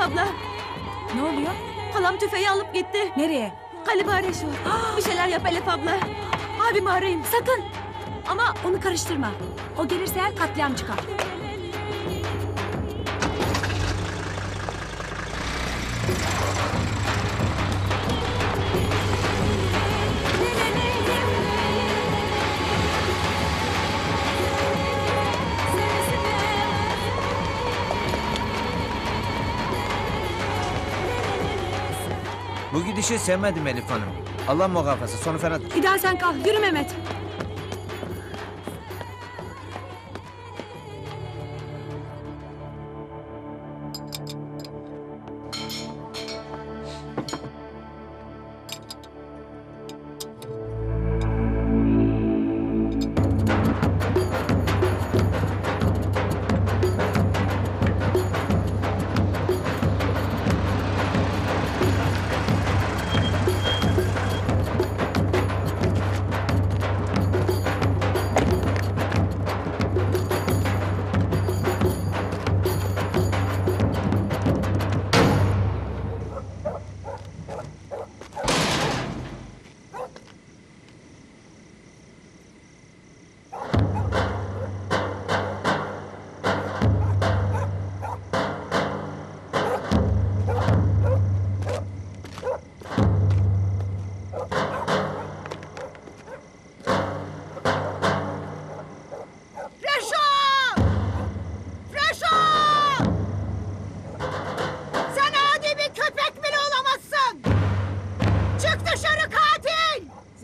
abla. Ne oluyor? Halam tüfeği alıp gitti. Nereye? Galiba Reşo. Bir şeyler yap Elif abla. Abimi arayayım. Sakın! Ama Onu karıştırma. O gelirse her katliam çıkar. Bu gidişi sevmedim Elif Hanım. Allah muhafaza sonu fena. Daha sen kal. Yürü Mehmet.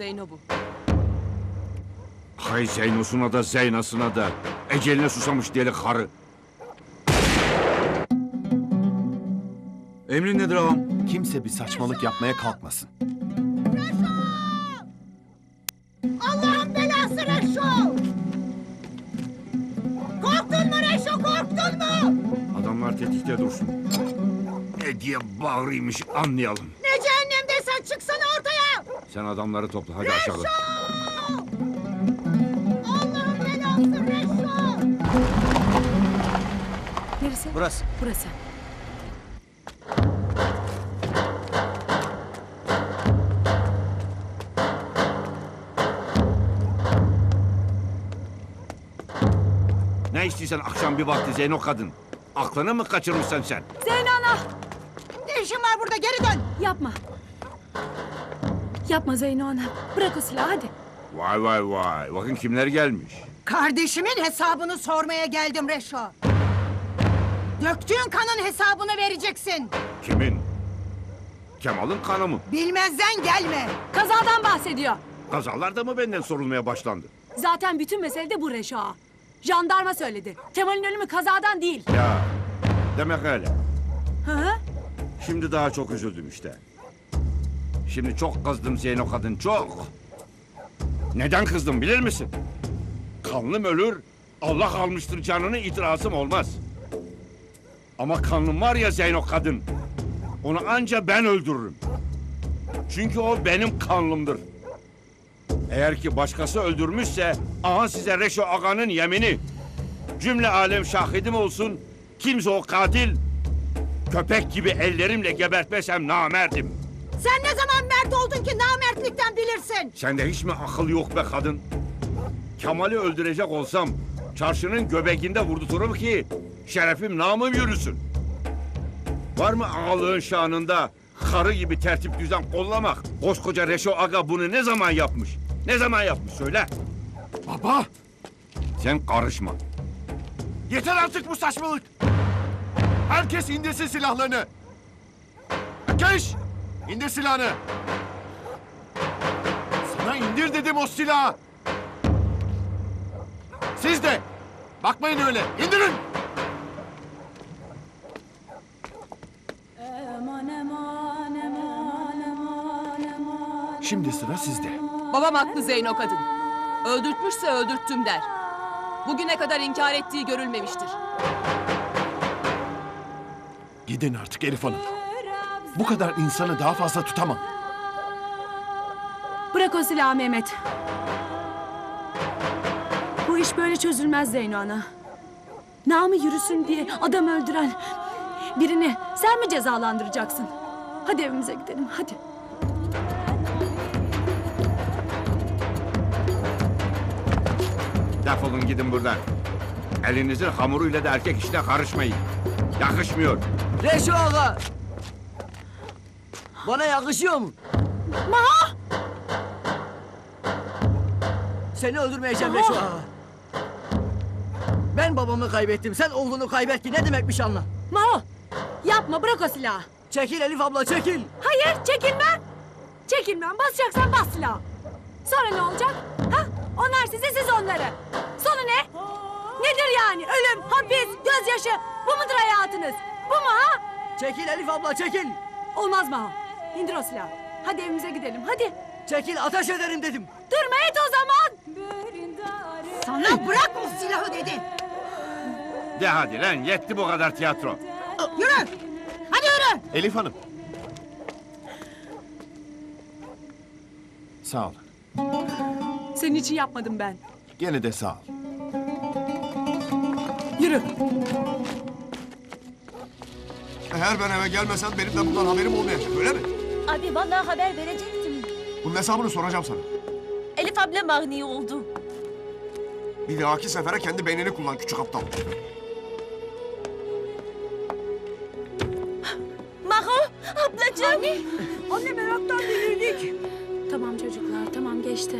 Zeyno bu. Hay Zeynos'una da Zeynas'ına da. Eceline susamış deli karı. Emrin nedir ağam? Kimse bir saçmalık yapmaya kalkmasın. Allah'ın belası Reşo! Korktun mu Reşo korktun mu? Adamlar tetikte dursun. Ne diye bağırıymış anlayalım. Ne cehennemdeysen çıksana ortaya! Sen adamları topla hadi aşağı. Reşo! Allah'ın belası Reşo! Neresi? Burası. Burası. Ne istiyorsan akşam bir vakti Zeyno kadın. Aklını mı kaçırmışsın sen? Zeyno ana! Ne işin var burada geri dön! Yapma. Yapma Zeyno ana. Bırak o silahı hadi. Vay vay vay. Bakın kimler gelmiş. Kardeşimin hesabını sormaya geldim Reşo. Döktüğün kanın hesabını vereceksin. Kimin? Kemal'ın kanı mı? Bilmezden gelme. Kazadan bahsediyor. Kazalar da mı benden sorulmaya başlandı? Zaten bütün mesele de bu Reşo ağa. Jandarma söyledi. Kemal'in ölümü kazadan değil. Ya demek öyle. Hı hı. Şimdi daha çok üzüldüm işte. Şimdi çok kızdım Zeyno kadın çok. Neden kızdım bilir misin? Kanlım ölür, Allah almıştır canını itirazım olmaz. Ama kanlım var ya Zeyno kadın. Onu anca ben öldürürüm. Çünkü o benim kanlımdır. Eğer ki başkası öldürmüşse aha size Reşo Aga'nın yemini. Cümle alem şahidim olsun. Kimse o katil Köpek gibi ellerimle gebertmesem namerdim. Sen ne zaman mert oldun ki namertlikten bilirsin. Sende hiç mi akıl yok be kadın? Kemal'i öldürecek olsam çarşının göbeğinde vurduturum ki şerefim namım yürüsün. Var mı ağalığın şanında karı gibi tertip düzen kollamak? Koskoca Reşo Aga bunu ne zaman yapmış? Ne zaman yapmış söyle. Baba! Sen karışma. Yeter artık bu saçmalık! Herkes indirsin silahlarını! Ateş! İndir silahını! Sana indir dedim o silahı! Siz de! Bakmayın öyle! İndirin! Şimdi sıra sizde. Babam haklı Zeyno kadın. Öldürtmüşse öldürttüm der. Bugüne kadar inkar ettiği görülmemiştir. Gidin artık Elif Hanım. Bu kadar insanı daha fazla tutamam. Bırak o silahı Mehmet. Bu iş böyle çözülmez Zeyno ana. Namı yürüsün diye adam öldüren Birini sen mi cezalandıracaksın? Hadi evimize gidelim hadi. Defolun gidin buradan. Elinizin hamuruyla da erkek işine karışmayın. Yakışmıyor. Reşo ağa. Bana yakışıyor mu? Seni öldürmeyeceğim Reşo ağa. Ben babamı kaybettim. Sen oğlunu kaybet ki ne demekmiş anla. Maho yapma bırak o silahı. Çekil Elif abla çekil. Hayır çekilmem. Çekilmem basacaksan bas silahı. Sonra ne olacak? Ha? Onlar sizi siz onları. Sonu ne? Nedir yani? Ölüm, hapis, gözyaşı. Bu mudur hayatınız? Bu mu ha? Çekil Elif abla çekil. Olmaz Maho. İndir o silahı. Hadi evimize gidelim hadi. Çekil ateş ederim dedim. Durma et o zaman. Sana bırak o silahı dedi. De hadi lan yetti bu kadar tiyatro. Yürü. Hadi yürü. Elif Hanım. Sağ ol. Senin için yapmadım ben. Gene de sağ ol. Yürü. Eğer ben eve gelmesem benim de bundan haberim olmayacak öyle mi? Abi vallahi haber verecektim. Bunun hesabını soracağım sana. Elif abla mani oldu. Bir dahaki sefere kendi beynini kullan küçük aptal. Maho ablacığım. Anne. Anne meraktan delirdik. Tamam çocuklar tamam geçti.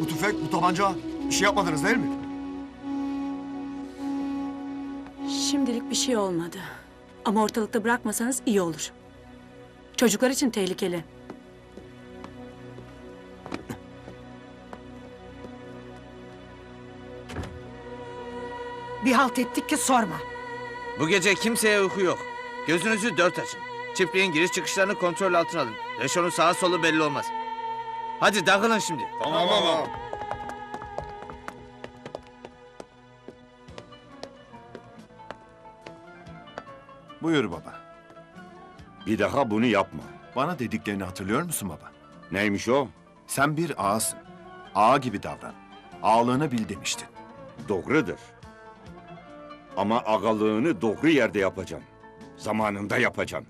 Bu tüfek, bu tabanca bir şey yapmadınız değil mi? Şimdilik bir şey olmadı. Ama ortalıkta bırakmasanız iyi olur. Çocuklar için tehlikeli. Bir halt ettik ki sorma. Bu gece kimseye uyku yok. Gözünüzü dört açın. Çiftliğin giriş çıkışlarını kontrol altına alın. Reşonun sağa solu belli olmaz. Hadi dağılın şimdi. Tamam tamam. Buyur baba. Bir daha bunu yapma. Bana dediklerini hatırlıyor musun baba? Neymiş o? Sen bir ağasın. Ağa gibi davran. Ağalığını bil demiştin. Doğrudur. Ama agalığını doğru yerde yapacaksın. Zamanında yapacaksın.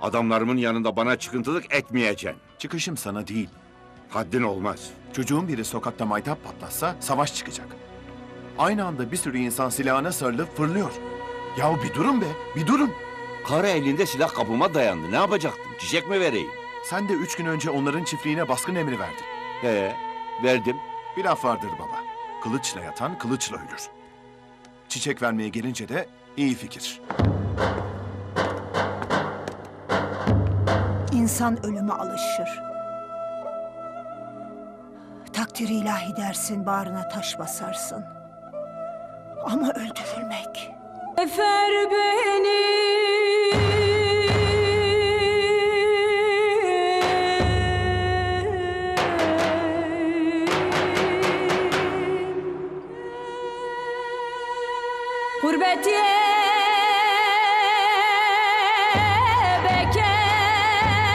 Adamlarımın yanında bana çıkıntılık etmeyeceksin. Çıkışım sana değil. Haddin olmaz. Çocuğun biri sokakta maytap patlatsa savaş çıkacak. Aynı anda bir sürü insan silahına sarılıp fırlıyor. Ya bir durun be, bir durun. Kara elinde silah kapıma dayandı. Ne yapacaktım? Çiçek mi vereyim? Sen de üç gün önce onların çiftliğine baskın emri verdin. He, verdim. Bir laf vardır baba. Kılıçla yatan kılıçla ölür. Çiçek vermeye gelince de iyi fikir. İnsan ölüme alışır. Takdir ilahi dersin, bağrına taş basarsın. Ama öldürülmek Efer beni